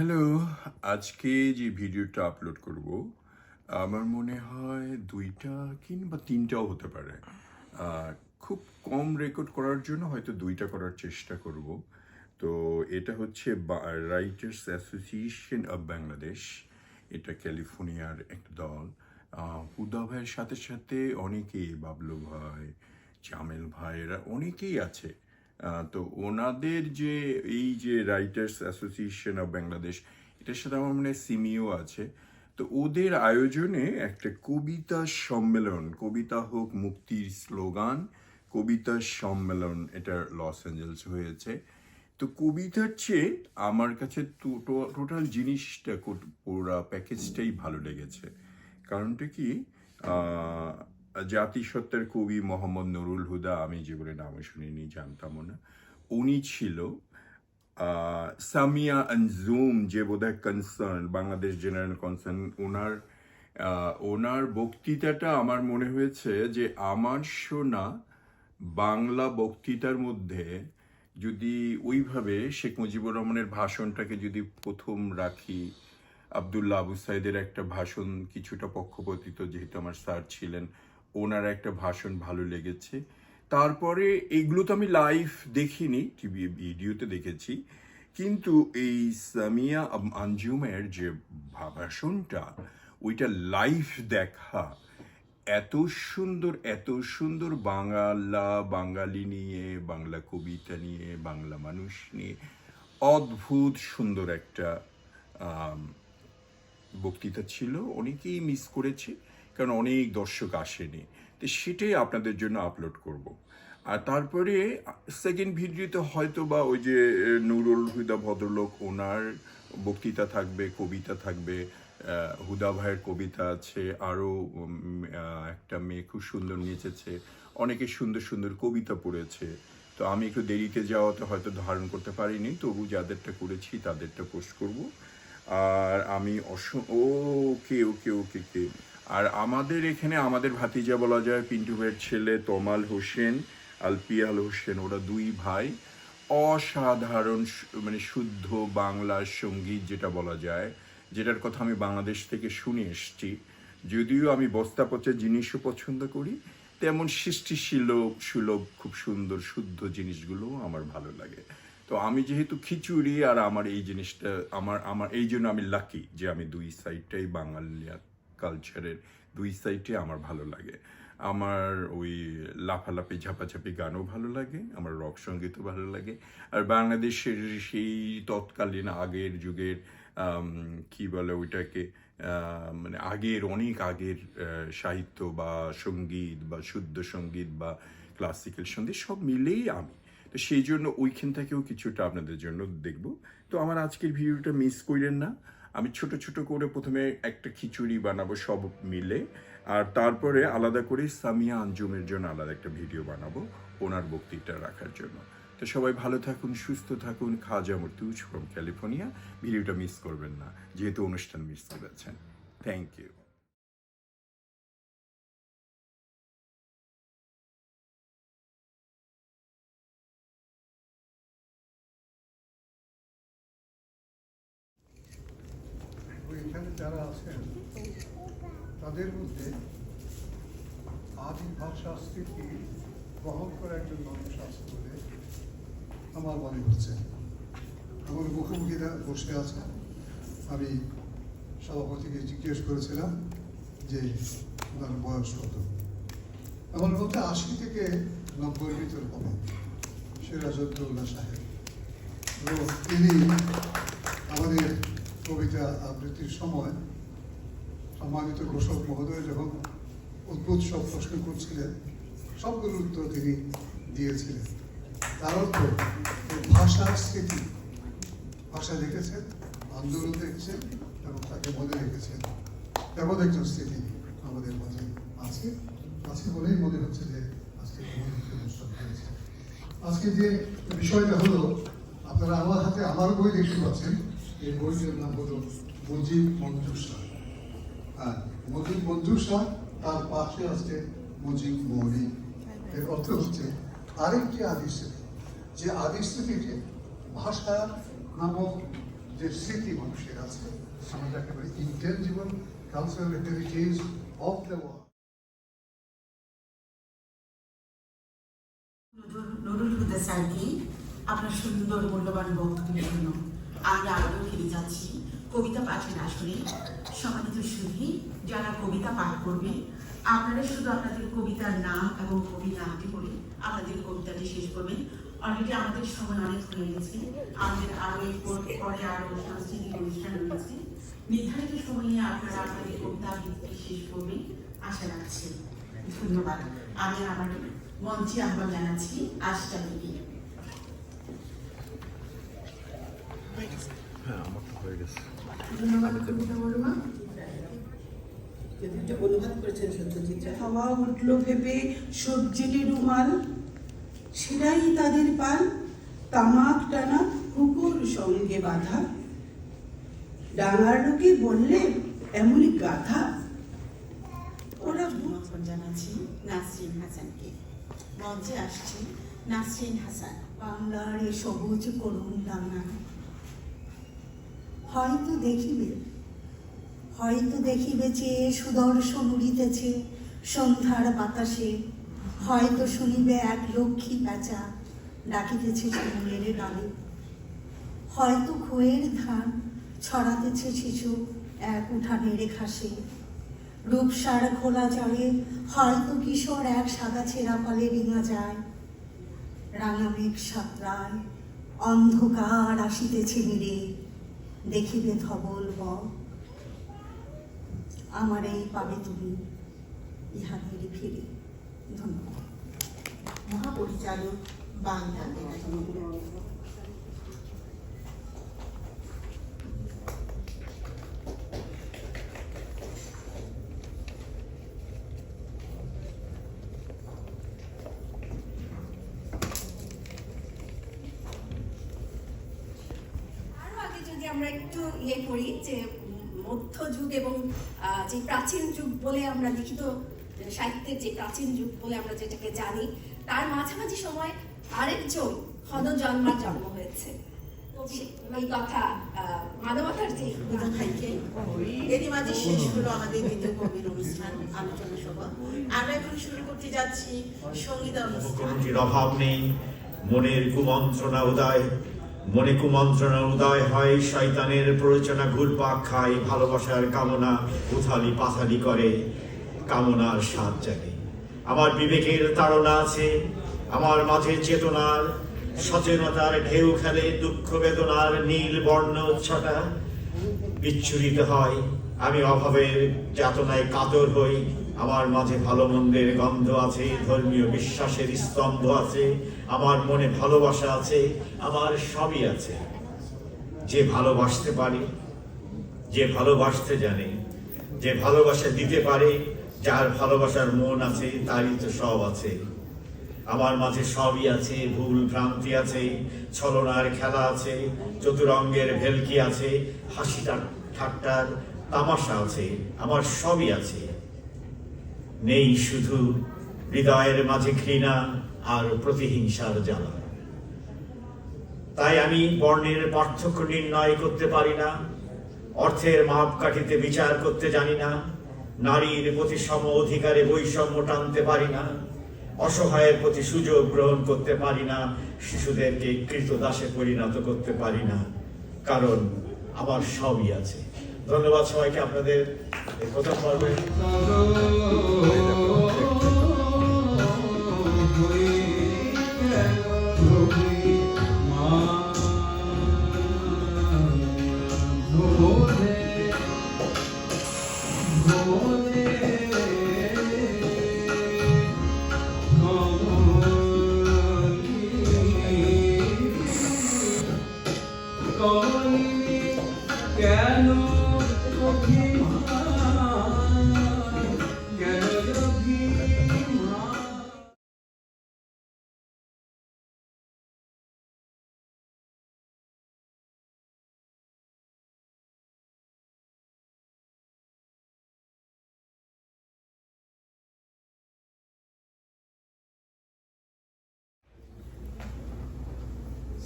Hello, আজকে যে ভিডিওটা আপলোড করব, আমার মনে হয় দুইটা কিংবা তিনটাও হতে পারে। খুব কম রেকর্ড করার জন্য হয়তো দুইটা করার চেষ্টা করব। তো এটা হচ্ছে রাইটার্স অ্যাসোসিয়েশন অব বাংলাদেশ এটা ক্যালিফোর্নিয়ার একটা দল। হুদা ভাইয়ের সাথে সাথে অনেকেই, বাবলু ভাই, জামেল ভাই, এরা অনেকেই আছে। তো ওনাদের যে এই যে রাইটার্স অ্যাসোসিয়েশন অফ বাংলাদেশ, এটার সাথে আমার মনে হয় সিমিও আছে। তো ওদের আয়োজনে একটা কবিতা সম্মেলন, কবিতা হোক মুক্তির স্লোগান, কবিতা সম্মেলন এটা লস অ্যাঞ্জেলস হয়েছে। তো কবিতার চেয়ে আমার কাছে টোটাল জিনিসটা পুরা প্যাকেজটাই ভালো লেগেছে। কারণটা কি? আহ, জাতিসত্তার কবি মোহাম্মদ নুরুল হুদা আমি জীবনে নাম শুনিনি জানতামও না। উনি ছিল সামিয়া আনজুম যে বোধহয় কনসার্ন বাংলাদেশ জেনারেল কনসার্ন ওনার ওনার বক্তৃতাটা আমার মনে হয়েছে যে আমার শোনা বাংলা বক্তৃতার মধ্যে যদি ওইভাবে শেখ মুজিবুর রহমানের ভাষণটাকে যদি প্রথম রাখি আবদুল্লাহ আবু সাইদের একটা ভাষণ কিছুটা পক্ষপাতিত যেহেতু আমার স্যার ছিলেন ওনার একটা ভাষণ ভালো লেগেছে। তারপরে এগুলো তো আমি লাইভ দেখিনি টিভি ভিডিওতে দেখেছি। কিন্তু এই সামিয়া আঞ্জুমের যে ভাষণটা, ওইটা লাইভ দেখা এত সুন্দর এত সুন্দর বাংলা বাঙালি নিয়ে, বাংলা কবিতা নিয়ে, বাংলা মানুষ নিয়ে অদ্ভুত সুন্দর একটা বক্তৃতা ছিল। অনেকেই মিস করেছে। কারণ অনেক দর্শক আসেনি। তো সেটাই আপনাদের জন্য আপলোড করব। আর তারপরে সেকেন্ড ভিডিওতে হয়তো বা ওই যে নুরুল হুদা ভদ্রলোক, ওনার বক্তৃতা থাকবে, কবিতা থাকবে হুদা ভাইয়ের কবিতা আছে আরও একটা মেয়ে খুব সুন্দর নেচেছে, অনেকে সুন্দর সুন্দর কবিতা পড়েছে। তো আমি একটু দেরিতে যাওয়াতে হয়তো ধারণ করতে পারিনি, তবু যাদেরটা করেছি তাদেরটা পোস্ট করব। আর আমি অস ওকে ওকে ওকে কে আর আমাদের এখানে আমাদের ভাতিজা বলা যায়, পিন্টু ভাইয়ের ছেলে তমাল হোসেন, আলপিয়াল হোসেন, ওরা দুই ভাই। অসাধারণ মানে শুদ্ধ বাংলা সংগীত যেটা বলা যায়, যেটার কথা আমি বাংলাদেশ থেকে শুনে এসছি। যদিও আমি বস্তা পচা জিনিসও পছন্দ করি, তেমন সৃষ্টিশীল সুলভ, খুব সুন্দর, শুদ্ধ জিনিসগুলো আমার ভালো লাগে। তো আমি যেহেতু খিচুড়ি আর আমার এই জিনিসটা, আমার আমার, এই জন্য আমি লাকি যে আমি দুই সাইডটাই বাঙালিয়া কালচারের দুই সাইডে আমার ভালো লাগে। আমার ওই লাফালাফি, ঝাপাঝাপি গানও ভালো লাগে, আমার রক সঙ্গীতও ভালো লাগে। আর বাংলাদেশের সেই তৎকালীন আগের যুগের কি বলে ওইটাকে মানে আগের, অনেক আগের সাহিত্য বা সংগীত বা শুদ্ধ সংগীত বা ক্লাসিক্যাল সংগীত সব মিলেই আমি। তো সেই জন্য ওইখান থেকেও কিছুটা আপনাদের জন্য দেখব। তো আমার আজকের ভিডিওটা মিস করেন না। আমি ছোট ছোট করে প্রথমে একটা খিচুড়ি বানাবো সব মিলে, আর তারপরে আলাদা করে সামিয়া আঞ্জুমের জন্য আলাদা একটা ভিডিও বানাবো ওনার বক্তৃতা রাখার জন্য। তো সবাই ভালো থাকুন, সুস্থ থাকুন, খাজা মর্তুজ ফ্রম ক্যালিফোর্নিয়া। ভিডিওটা মিস করবেন না, যেহেতু অনুষ্ঠান মিস করেছেন। থ্যাংক ইউ যারা আছেন, তাদের মধ্যে আদি ভাষা বহন করে একজন মানুষ আছে বলে আমার মনে হচ্ছে। আমার মুখোমুখিরা বসে আছে। আমি সভাপতিকে জিজ্ঞেস করেছিলাম যে ওনার বয়স কত। আমার বলতে আশি থেকে নব্বই ভিতর হবে। সিরাজউদ্দৌলা সাহেব। তিনি আমাদের কবিতা আবৃত্তির সময় সম্মানিত ঘোষক মহোদয় যখন অদ্ভুত সব প্রশ্ন করছিলেন, সবগুলোর উত্তর তিনি দিয়েছিলেন। তার অর্থ ভাষার স্মৃতি, ভাষা দেখেছেন, আন্দোলন দেখছেন এবং তাকে মনে রেখেছেন। তেমন একজন স্মৃতি আমাদের মাঝে আছে। আছে বলেই মনে হচ্ছে যে আজকে আজকে যে বিষয়টা হলো, আপনারা আমার হাতে আমার বই দেখতে পাচ্ছেন। এই বইটির নাম হলো মুজিব মঞ্জুসা হ্যাঁ মুজিব মঞ্জুসা তার পাশে আছে মুজিব মৌলি। এর অর্থ হচ্ছে আরেকটি আদি যে আদি স্মৃতিটি ভাষা নামক যে স্মৃতি মানুষের আছে আমরা যাকে বলি intangible cultural heritage of the world Nurul Huda স্যারকে আপনার সুন্দর, মূল্যবান বক্তব্যের জন্য আমরা আরও ফিরে যাচ্ছি। কবিতা পাঠের আসরে সম্মানিত সুধী যারা কবিতা পাঠ করবে, আপনারা শুধু আপনাদের কবিতার নাম এবং কবি নামটি বলে আপনাদের কবিতাটি শেষ করবেন। অলরেডি আমাদের সময় অনেক হয়ে গেছে। আমাদের আরও পরে আরও সাংস্কৃতিক অনুষ্ঠান রয়েছে নির্ধারিত সময়ে আপনারা আপনাদের কবিতা আবৃত্তি শেষ করবেন। আশা রাখছি। ধন্যবাদ। আমি আমার মঞ্চে আহ্বান জানাচ্ছি আশটা দেবী ধন্যবাদ কবিতা বড়মা যেটা অনুবাদ করেছেন সত্যজিৎ হাওয়া উঠল ভেবে সবজিটি রুমাল সেরাই তাদের পাল তামাক টানা কুকুর সঙ্গে বাঁধা। ডাঙার লোকে বললে এমনই গাথা ওরা জানাচ্ছি নাসরিন হাসানকে। মঞ্চে আসছি নাসরিন হাসান। বাংলার এ সবুজ করুণ ডাঙা হয়তো দেখিবে হয়তো দেখিবে যে সুদর্শন উড়িতেছে সন্ধ্যার বাতাসে। হয়তো শুনিবে এক লক্ষ্মী প্যাঁচা ডাকিতেছে শিমুলের ডালে। হয়তো খোয়ের ধান ছড়াতেছে শিশু এক উঠা উঠানের ঘাসে। রূপসার খোলা জলে হয়তো কিশোর এক সাদা ছেঁড়া পালে ডিঙা যায়। রাঙা মেঘ সাতরায় অন্ধকার আসিতেছে নিরে দেখিবে ধবল ব আমার এই পাবে তুমি ইহাদের ফিরে। ধন্যবাদ। মহাপরিচালক বাংলা একাডেমি আরও আগে যদি আমরা একটু ইয়ে করি যে মধ্যযুগ এবং যে প্রাচীন যুগ বলে আমরা লিখিত সাহিত্যের যে প্রাচীন যুগ বলে আমরা যেটাকে জানি, তার মাঝামাঝি সময় আরেকজন হদ জন্মার জন্ম হয়েছে। এই কথা মানবতার যে এরই মাঝে শেষ হলো আমাদের দ্বিতীয় কবির অনুষ্ঠান, আলোচনা সভা। আমরা এখন শুরু করতে যাচ্ছি সংগীত অনুষ্ঠান। অভাব নেই, মনের কুমন্ত্রণা উদয় মনে কুমন্ত্রণা উদয় হয়, শয়তানের প্ররোচনা ঘুরপাক খায়, ভালোবাসার কামনা উথালি পাথালি করে, কামনার স্বাদ জাগে। আমার বিবেকের তাড়না আছে, আমার মাঝে চেতনার সচেতনতার ঢেউ খেলে দুঃখ বেদনার নীল বর্ণ ছটা বিচ্ছুরিত হয়, আমি অভাবের যাতনায় কাতর হই আমার মাঝে ভালো মন্দের গন্ধ আছে, ধর্মীয় বিশ্বাসের স্তম্ভ আছে, আমার মনে ভালোবাসা আছে, আমার সবই আছে। যে ভালোবাসতে পারে, যে ভালোবাসতে জানে, যে ভালোবাসা দিতে পারে, যার ভালোবাসার মন আছে, তারই তো সব আছে। আমার মাঝে সবই আছে, ভুল ভ্রান্তি আছে, ছলনার খেলা আছে, চতুরঙ্গের ভেলকি আছে, হাসি ঠাট্টার তামাশা আছে, আমার সবই আছে। নেই শুধু হৃদয়ের মাঝে ঘৃণা আর প্রতিহিংসার জ্বালা। তাই আমি বর্ণের পার্থক্য নির্ণয় করতে পারি না, অর্থের মাপকাঠিতে বিচার করতে জানি না, নারীর প্রতি সম অধিকারে বৈষম্য টানতে পারি না, অসহায়ের প্রতি সুযোগ গ্রহণ করতে পারি না, শিশুদেরকে কৃতদাসে পরিণত করতে পারি না, কারণ আমার সবই আছে। ধন্যবাদ সবাইকে আপনাদের প্রথম পর্বে। কেন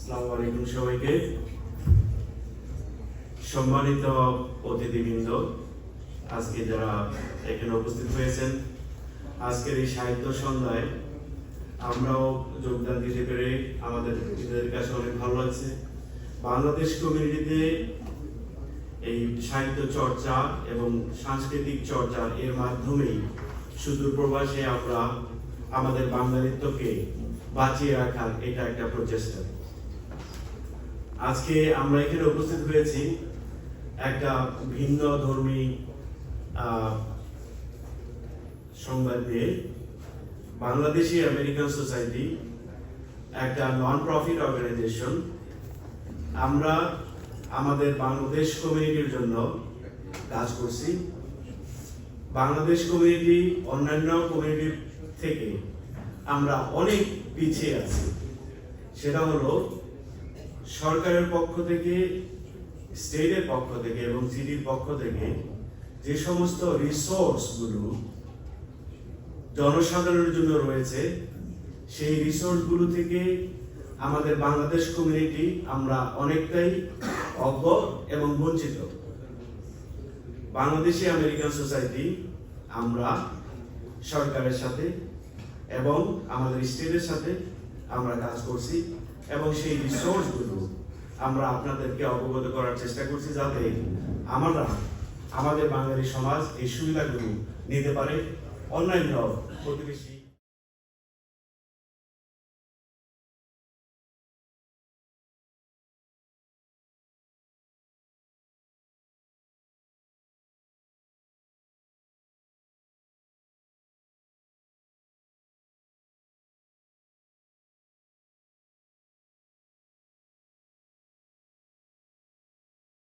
আসসালামু আলাইকুম সবাইকে। সম্মানিত অতিথিবৃন্দ, আজকে যারা এখানে উপস্থিত হয়েছেন, আজকের এই সাহিত্য সন্ধ্যায় আমরাও যোগদান দিতে পেরে আমাদের নিজেদের কাছে অনেক ভালো লাগছে। বাংলাদেশ কমিউনিটিতে এই সাহিত্য চর্চা এবং সাংস্কৃতিক চর্চা এর মাধ্যমেই সুদূর প্রবাসে আমরা আমাদের বাঙালিত্বকে বাঁচিয়ে রাখার এটা একটা প্রচেষ্টা। আজকে আমরা এখানে উপস্থিত হয়েছি একটা ভিন্ন ধর্মী সংবাদ দিয়ে বাংলাদেশি আমেরিকান সোসাইটি একটা নন প্রফিট অর্গানাইজেশন আমরা আমাদের বাংলাদেশ কমিউনিটির জন্য কাজ করছি। বাংলাদেশ কমিউনিটি, অন্যান্য কমিউনিটির থেকে আমরা অনেক পিছিয়ে আছি। সেটা হলো সরকারের পক্ষ থেকে, স্টেটের পক্ষ থেকে এবং জিডির পক্ষ থেকে যে সমস্ত রিসোর্সগুলো জনসাধারণের জন্য রয়েছে, সেই রিসোর্সগুলো থেকে আমাদের বাংলাদেশ কমিউনিটি আমরা অনেকটাই অজ্ঞ এবং বঞ্চিত। বাংলাদেশি আমেরিকান সোসাইটি আমরা সরকারের সাথে এবং আমাদের স্টেটের সাথে আমরা কাজ করছি এবং সেই রিসোর্সগুলো আমরা আপনাদেরকে অবগত করার চেষ্টা করছি যাতে আমরা আমাদের বাঙালি সমাজ এই সুবিধাগুলো নিতে পারে। অন্যান্য প্রতিবেশী